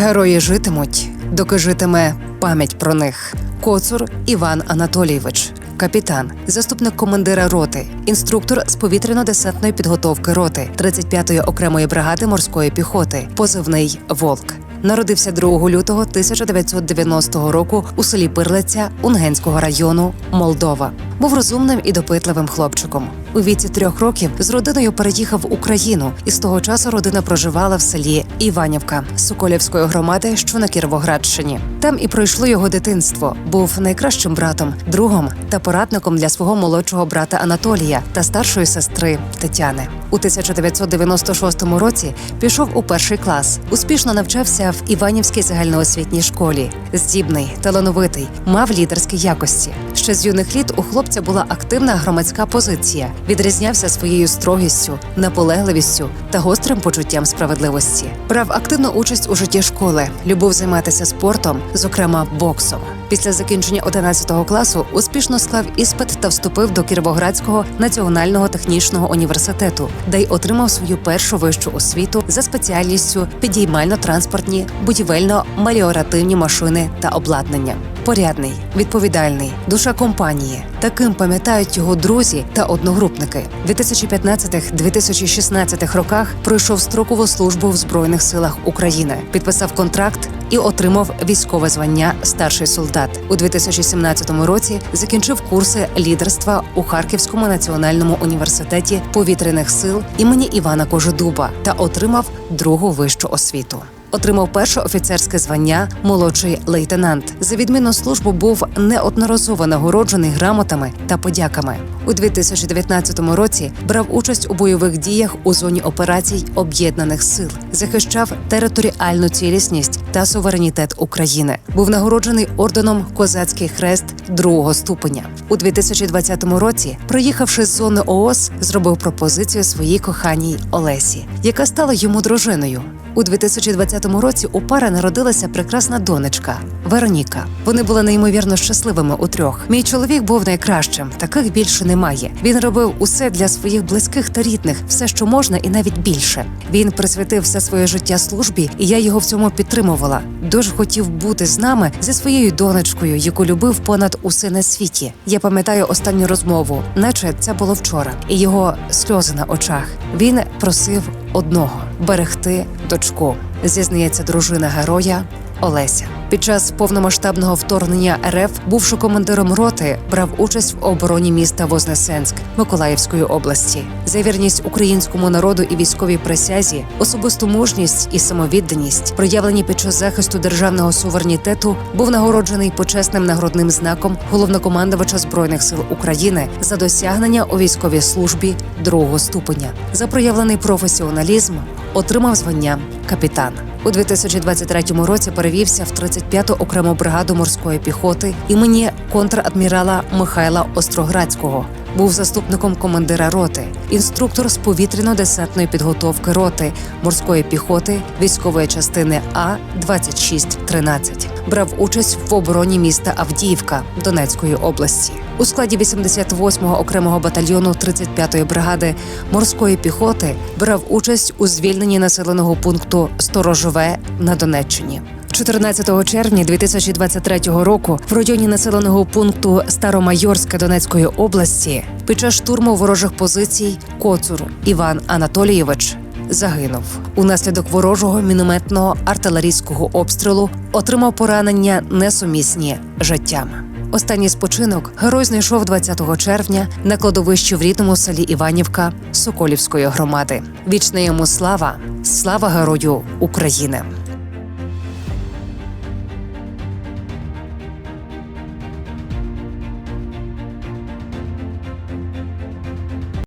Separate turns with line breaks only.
Герої житимуть, доки житиме пам'ять про них. Коцур Іван Анатолійович, капітан, заступник командира роти, інструктор з повітряно-десантної підготовки роти 35-ї окремої бригади морської піхоти, позивний Волк. Народився 2 лютого 1990 року у селі Пирлиця Унгенського району Молдова. Був розумним і допитливим хлопчиком. У віці трьох років з родиною переїхав в Україну, і з того часу родина проживала в селі Іванівка Соколівської громади, що на Кіровоградщині. Там і пройшло його дитинство. Був найкращим братом, другом та порадником для свого молодшого брата Анатолія та старшої сестри Тетяни. У 1996 році пішов у перший клас. Успішно навчався в Іванівській загальноосвітній школі. Здібний, талановитий, мав лідерські якості. Ще з юних літ у хлопця була активна громадська позиція. Відрізнявся своєю строгістю, наполегливістю та гострим почуттям справедливості. Брав активну участь у житті школи, любив займатися спортом, зокрема боксом. Після закінчення 11 класу успішно склав іспит та вступив до Кіровоградського національного технічного університету, де й отримав свою першу вищу освіту за спеціальністю підіймально-транспортні, будівельно-меліоративні машини та обладнання. Порядний, відповідальний, душа компанії. Таким пам'ятають його друзі та одногрупники. В 2015-2016 роках пройшов строкову службу в Збройних силах України, підписав контракт і отримав військове звання старший солдат. У 2017 році закінчив курси лідерства у Харківському національному університеті повітряних сил імені Івана Кожедуба та отримав другу вищу освіту. Отримав перше офіцерське звання молодший лейтенант. За відмінну службу був неодноразово нагороджений грамотами та подяками. У 2019 році брав участь у бойових діях у зоні операцій об'єднаних сил, захищав територіальну цілісність та суверенітет України. Був нагороджений орденом Козацький хрест другого ступеня. У 2020 році, проїхавши з зони ООС, зробив пропозицію своїй коханій Олесі, яка стала йому дружиною. У 2020 році у пари народилася прекрасна донечка Вероніка. Вони були неймовірно щасливими у трьох. Мій чоловік був найкращим, таких більше немає. Він робив усе для своїх близьких та рідних, все, що можна, і навіть більше. Він присвятив все своє життя службі, і я його в цьому підтримувала. Дуже хотів бути з нами зі своєю донечкою, яку любив понад усе на світі. Я пам'ятаю останню розмову, наче це було вчора, і його сльози на очах. Він просив одного берегти дочку. Зізнається дружина героя Олеся. Під час повномасштабного вторгнення РФ, бувши командиром роти, брав участь в обороні міста Вознесенськ Миколаївської області. За вірність українському народу і військовій присязі, особисту мужність і самовідданість, проявлені під час захисту державного суверенітету, був нагороджений почесним нагородним знаком головнокомандувача збройних сил України за досягнення у військовій службі другого ступеня. За проявлений професіоналізм отримав звання капітан. У 2023 році перевівся в 35-ту окрему бригаду морської піхоти імені контрадмірала Михайла Остроградського. Був заступником командира роти, інструктор з повітряно-десантної підготовки роти морської піхоти військової частини А 2613 Брав участь в обороні міста Авдіївка Донецької області у складі 88-го окремого батальйону 35-ї бригади морської піхоти. Брав участь у звільненні населеного пункту Сторожове на Донеччині. 14 червня 2023 року в районі населеного пункту Старомайорська Донецької області під час штурму ворожих позицій Коцур Іван Анатолійович загинув. Унаслідок ворожого мінометного артилерійського обстрілу отримав поранення несумісні життям. Останній спочинок герой знайшов 20 червня на кладовищі в рідному селі Іванівка Соколівської громади. Вічна йому слава, слава герою України.